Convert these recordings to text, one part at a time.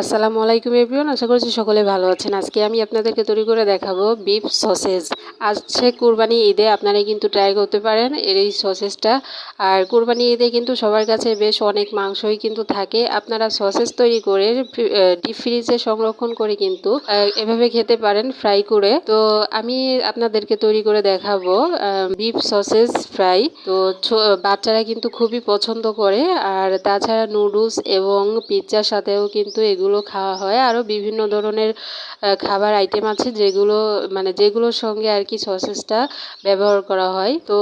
আসসালামু আলাইকুম এভরিওয়ান, আশা করছি সকলে ভালো আছেন। আজকে আমি আপনাদেরকে তৈরি করে দেখাবো বিফ সসেজ আসছে কুরবানি ঈদে আপনারা কিন্তু ট্রাই করতে পারেন এর এই সসেজটা আর কুরবানি ঈদে কিন্তু সবার কাছে বেশ অনেক মাংসই কিন্তু থাকে। আপনারা সসেজ তৈরি করে ডিপ ফ্রিজে সংরক্ষণ করে কিন্তু এভাবে খেতে পারেন ফ্রাই করে। তো আমি আপনাদেরকে তৈরি করে দেখাবো বিফ সসেজ ফ্রাই তো বাচ্চারা কিন্তু খুবই পছন্দ করে। আর তাছাড়া নুডলস এবং পিৎজার সাথেও কিন্তু এগুলো যেগুলো খাওয়া হয় আরও বিভিন্ন ধরনের খাবার আইটেম আছে যেগুলো মানে যেগুলোর সঙ্গে আর কি সসেসটা ব্যবহার করা হয়। তো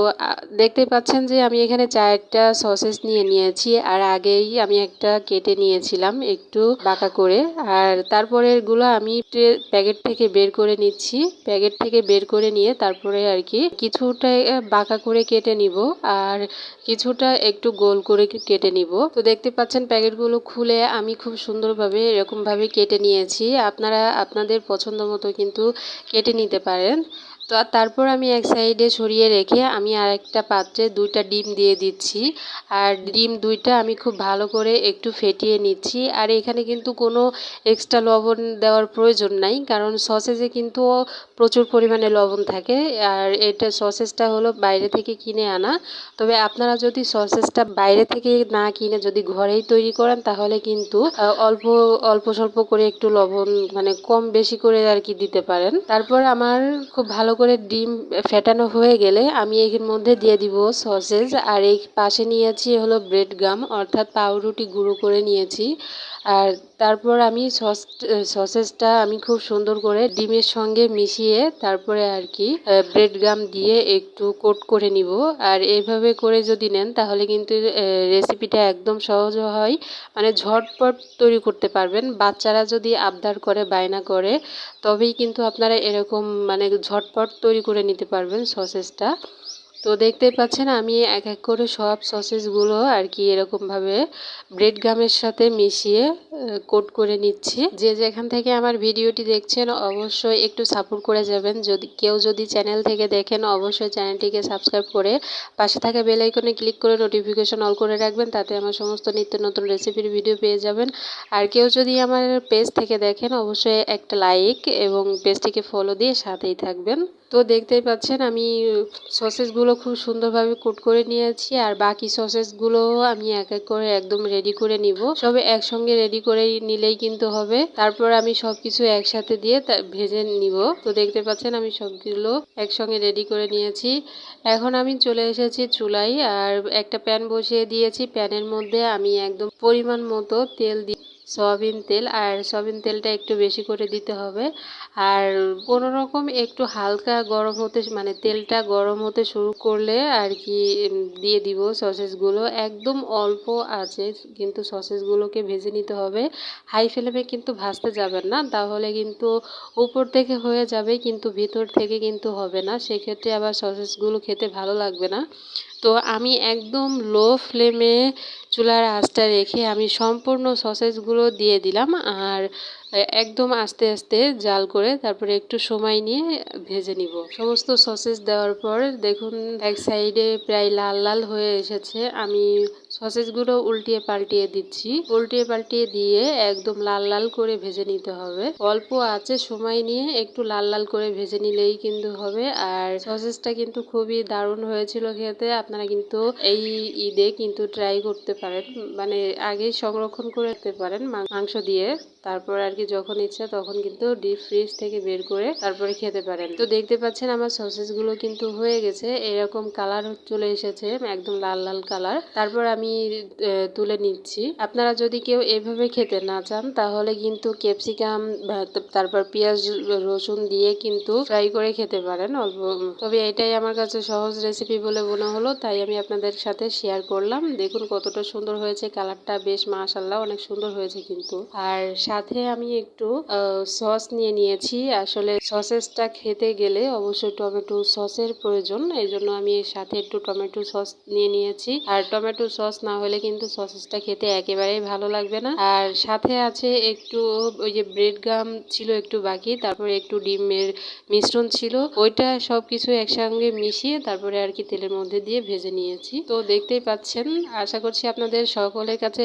দেখতে পাচ্ছেন যে আমি এখানে চারটা সসেস নিয়ে নিয়েছি আর আগেই আমি একটা কেটে নিয়েছিলাম একটু বাঁকা করে। আর তারপরে এগুলো আমি প্যাকেট থেকে বের করে নিচ্ছি। প্যাকেট থেকে বের করে নিয়ে তারপরে আর কি কিছুটা বাঁকা করে কেটে নিব আর কিছুটা একটু গোল করে কেটে নিব। তো দেখতে পাচ্ছেন প্যাকেটগুলো খুলে আমি খুব সুন্দরভাবে এরকমভাবে কেটে নিয়েছি। আপনারা আপনাদের পছন্দ মতো কিন্তু কেটে নিতে পারেন। তো তারপর আমি এক সাইডে সরিয়ে রেখে আমি আর একটা পাত্রে দুইটা ডিম দিয়ে দিচ্ছি। আর ডিম দুইটা আমি খুব ভালো করে একটু ফেটিয়ে নিচ্ছি। আর এখানে কিন্তু কোনো এক্সট্রা লবণ দেওয়ার প্রয়োজন নাই, কারণ সসেজে কিন্তু প্রচুর পরিমাণে লবণ থাকে। আর এটা সসেজটা হলো বাইরে থেকে কিনে আনা। তবে আপনারা যদি সসেজটা বাইরে থেকে না কিনে যদি ঘরেই তৈরি করেন, তাহলে কিন্তু অল্প অল্প স্বল্প করে একটু লবণ মানে কম বেশি করে আর কি দিতে পারেন। তারপর আমার খুব ভালো করে ডিম ফেটানো হয়ে গেলে আমি এর মধ্যে দিয়ে দিব সসেজ। আর এই পাশে নিয়েছি হলো ব্রেড গাম অর্থাৎ পাউরুটি গুঁড়ো করে নিয়েছি। আর তারপর আমি সস সসেসটা আমি খুব সুন্দর করে ডিমের সঙ্গে মিশিয়ে তারপরে আর কি ব্রেড গাম দিয়ে একটু কোট করে নিব। আর এইভাবে করে যদি নেন তাহলে কিন্তু রেসিপিটা একদম সহজ হয়। মানে ঝটপট তৈরি করতে পারবেন। বাচ্চারা যদি আবদার করে, বায়না করে, তবেই কিন্তু আপনারা এরকম মানে ঝটপট তৈরি করে নিতে পারবেন সসেসটা তো দেখতেই পাচ্ছেন আমি এক এক করে সব সসেসগুলো আর কি এরকমভাবে ব্রেড গামের সাথে মিশিয়ে কোট করে নিচ্ছি। যে যেখান থেকে আমার ভিডিওটি দেখছেন অবশ্যই একটু সাপোর্ট করে যাবেন। যদি কেউ যদি চ্যানেল থেকে দেখেন অবশ্যই চ্যানেলটিকে সাবস্ক্রাইব করে পাশে থাকা বেল আইকনে ক্লিক করে নোটিফিকেশন অল করে রাখবেন। তাতে আমার সমস্ত নিত্য নতুন রেসিপির ভিডিও পেয়ে যাবেন। আর কেউ যদি আমার পেজ থেকে দেখেন অবশ্যই একটা লাইক এবং পেজটিকে ফলো দিয়ে সাথেই থাকবেন। তো দেখতেই পাচ্ছেন আমি সসেসগুলো খুব সুন্দরভাবে কুট করে নিয়েছি আর বাকি সসেসগুলোও আমি এক এক করে একদম রেডি করে নিব। সবে একসঙ্গে রেডি করে নিলেই কিন্তু হবে। তারপর আমি সব কিছু একসাথে দিয়ে ভেজে নিব। তো দেখতে পাচ্ছেন আমি সবগুলো একসঙ্গে রেডি করে নিয়েছি। এখন আমি চলে এসেছি চুলাই আর একটা প্যান বসিয়ে দিয়েছি। প্যানের মধ্যে আমি একদম পরিমাণ মতো তেল দিয়ে সয়াবিন তেল, আর সয়াবিন তেলটা একটু বেশি করে দিতে হবে। আর কোনো রকম একটু হালকা গরম হতে মানে তেলটা গরম হতে শুরু করলে আর কি দিয়ে দিব সসেসগুলো। একদম অল্প আছে, কিন্তু সসেসগুলোকে ভেজে নিতে হবে। হাই ফ্লেমে কিন্তু ভাজতে যাবেন না, তাহলে কিন্তু উপর থেকে হয়ে যাবে, কিন্তু ভিতর থেকে কিন্তু হবে না। সেক্ষেত্রে আবার সসেসগুলো খেতে ভালো লাগবে না। তো আমি একদম লো ফ্লেমে চুলার আঁচটা রেখে আমি সম্পূর্ণ সসেজগুলো দিয়ে দিলাম আর একদম আস্তে আস্তে জাল করে তারপরে একটু সময় নিয়ে ভেজে নিব। সমস্ত সসেজ দেওয়ার পর দেখুন এক সাইডে প্রায় লাল লাল হয়ে এসেছে। আমি সসেজগুলো উল্টিয়ে পাল্টিয়ে দিচ্ছি। উল্টিয়ে পাল্টিয়ে দিয়ে একদম লাল লাল করে ভেজে নিতে হবে। অল্প আছে সময় নিয়ে একটু লাল লাল করে ভেজে নিলেই কিন্তু হবে। আর সসেজটা কিন্তু খুবই দারুণ হয়েছিল খেতে। আপনারা কিন্তু এই ঈদে কিন্তু ট্রাই করতে পারেন। মানে আগেই সংরক্ষণ করে রাখতে পারেন মাংস দিয়ে। তারপর আর কি যখন ইচ্ছা তখন কিন্তু ডিপ ফ্রিজ থেকে বের করে তারপরে খেতে পারেন। তো দেখতে পাচ্ছেন আমার সসেসগুলো কিন্তু হয়ে গেছে। এরকম কালার চলে এসেছে, একদম লাল লাল কালার তারপর আমি তুলে নিচ্ছি। আপনারা যদি কেউ এভাবে খেতে না চান, তাহলে কিন্তু ক্যাপসিকাম তারপর পেঁয়াজ, রসুন দিয়ে কিন্তু ফ্রাই করে খেতে পারেন অল্প। তবে এটাই আমার কাছে সহজ রেসিপি বলে মনে হলো, তাই আমি আপনাদের সাথে শেয়ার করলাম। দেখুন কতটা সুন্দর হয়েছে কালারটা বেশ মাশাল্লাহ অনেক সুন্দর হয়েছে কিন্তু। আর সাথে আমি একটু সস নিয়ে নিয়েছি। আসলে সসেসটা খেতে গেলে অবশ্যই টমেটো সসের প্রয়োজন। এই জন্য আমি সাথে একটু টমেটো সস নিয়ে নিয়েছি। আর টমেটো সস সস না হলে কিন্তু সসেসটা খেতে একেবারেই ভালো লাগবে না। আর সাথে আছে একটু ওই যে ব্রেড গাম ছিল একটু বাকি, তারপরে একটু ডিমের মিশ্রণ ছিল। ওইটা সব কিছু একসঙ্গে মিশিয়ে তারপরে আর কি তেলের মধ্যে দিয়ে ভেজে নিয়েছি। তো দেখতেই পাচ্ছেন, আশা করছি আপনাদের সকলের কাছে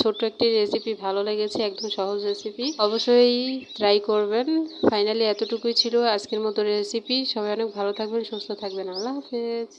ছোট্ট একটি রেসিপি ভালো লেগেছে, একদম সহজ রেসিপি অবশ্যই ট্রাই করবেন। ফাইনালি এতটুকুই ছিল আজকের মতো রেসিপি সবাই অনেক ভালো থাকবেন, সুস্থ থাকবেন। আল্লাহ হাফেজ।